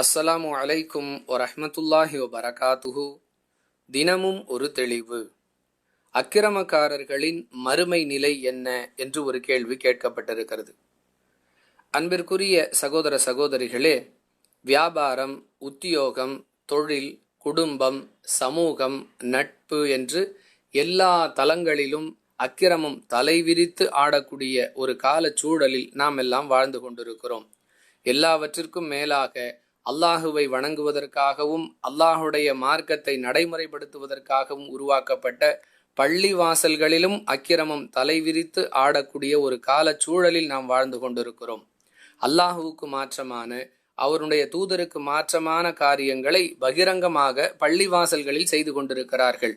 அஸ்ஸலாமு அலைக்கும் வரஹமத்துல்லாஹி வபரகாத்துஹு. தினமும் ஒரு தெளிவு. அக்கிரமக்காரர்களின் மறுமை நிலை என்ன என்று ஒரு கேள்வி கேட்கப்பட்டிருக்கிறது. அன்பிற்குரிய சகோதர சகோதரிகளே வியாபாரம் உத்தியோகம் தொழில் குடும்பம் சமூகம் நட்பு என்று எல்லா தலங்களிலும் அக்கிரமம் தலைவிரித்து ஆடக்கூடிய ஒரு கால சூழலில் நாம் எல்லாம் வாழ்ந்து கொண்டிருக்கிறோம். எல்லாவற்றிற்கும் மேலாக அல்லாஹுவை வணங்குவதற்காகவும் அல்லாஹுடைய மார்க்கத்தை நடைமுறைப்படுத்துவதற்காகவும் உருவாக்கப்பட்ட பள்ளி வாசல்களிலும் அக்கிரமம் தலைவிரித்து ஆடக்கூடிய ஒரு கால சூழலில் நாம் வாழ்ந்து கொண்டிருக்கிறோம். அல்லாஹுவுக்கு மாற்றமான அவருடைய தூதருக்கு மாற்றமான காரியங்களை பகிரங்கமாக பள்ளி வாசல்களில் செய்து கொண்டிருக்கிறார்கள்.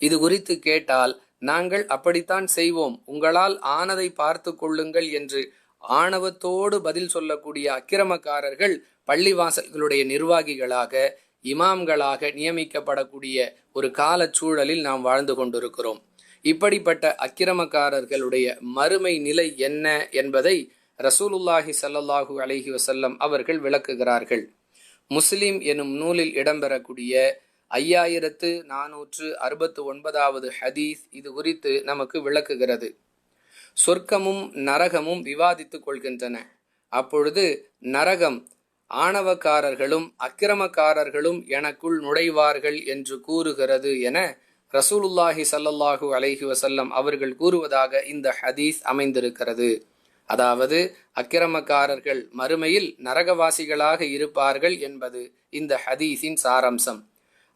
இது குறித்து கேட்டால் நாங்கள் அப்படித்தான் செய்வோம். உங்களால் ஆனதை பார்த்து கொள்ளுங்கள் என்று ஆணவத்தோடு பதில் சொல்லக்கூடிய அக்கிரமக்காரர்கள் பள்ளிவாசல்களுடைய நிர்வாகிகளாக இமாம்களாக நியமிக்கப்படக்கூடிய ஒரு கால சூழலில் நாம் வாழ்ந்து கொண்டிருக்கிறோம். இப்படிப்பட்ட அக்கிரமக்காரர்களுடைய மறுமை நிலை என்ன என்பதை ரசூலுல்லாஹி சல்லல்லாஹூ அலஹி வசல்லம் அவர்கள் விளக்குகிறார்கள். முஸ்லிம் எனும் நூலில் இடம்பெறக்கூடிய ஐயாயிரத்து நானூற்று அறுபத்து ஒன்பதாவது ஹதீஸ் இது குறித்து நமக்கு விளக்குகிறது. சொர்க்கமும் நரகமும் விவாதித்துக் கொள்கின்றன. அப்பொழுது நரகம் ஆணவக்காரர்களும் அக்கிரமக்காரர்களும் எனக்குள் நுழைவார்கள் என்று கூறுகிறது என ரசூலுல்லாஹி சல்லல்லாஹு அலைஹி வசல்லம் அவர்கள் கூறுவதாக இந்த ஹதீஸ் அமைந்திருக்கிறது. அதாவது அக்கிரமக்காரர்கள் மறுமையில் நரகவாசிகளாக இருப்பார்கள் என்பது இந்த ஹதீஸின் சாரம்சம்.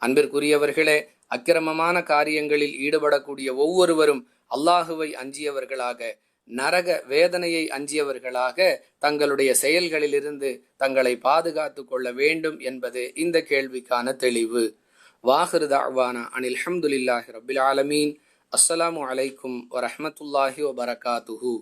அன்பிற்குரியவர்களே அக்கிரமமான காரியங்களில் ஈடுபடக்கூடிய ஒவ்வொருவரும் அல்லாஹுவை அஞ்சியவர்களாக நரக வேதனையை அஞ்சியவர்களாக தங்களுடைய செயல்களிலிருந்து தங்களை பாதுகாத்து கொள்ள வேண்டும் என்பது இந்த கேள்விக்கான தெளிவு. வாஹிரு தாவானா அனில் ஹம்துலில்லாஹி ரபில் ஆலமீன். அஸ்ஸலாமு அலைக்கும் வரஹமத்துல்லாஹி வபரகாத்துஹூ.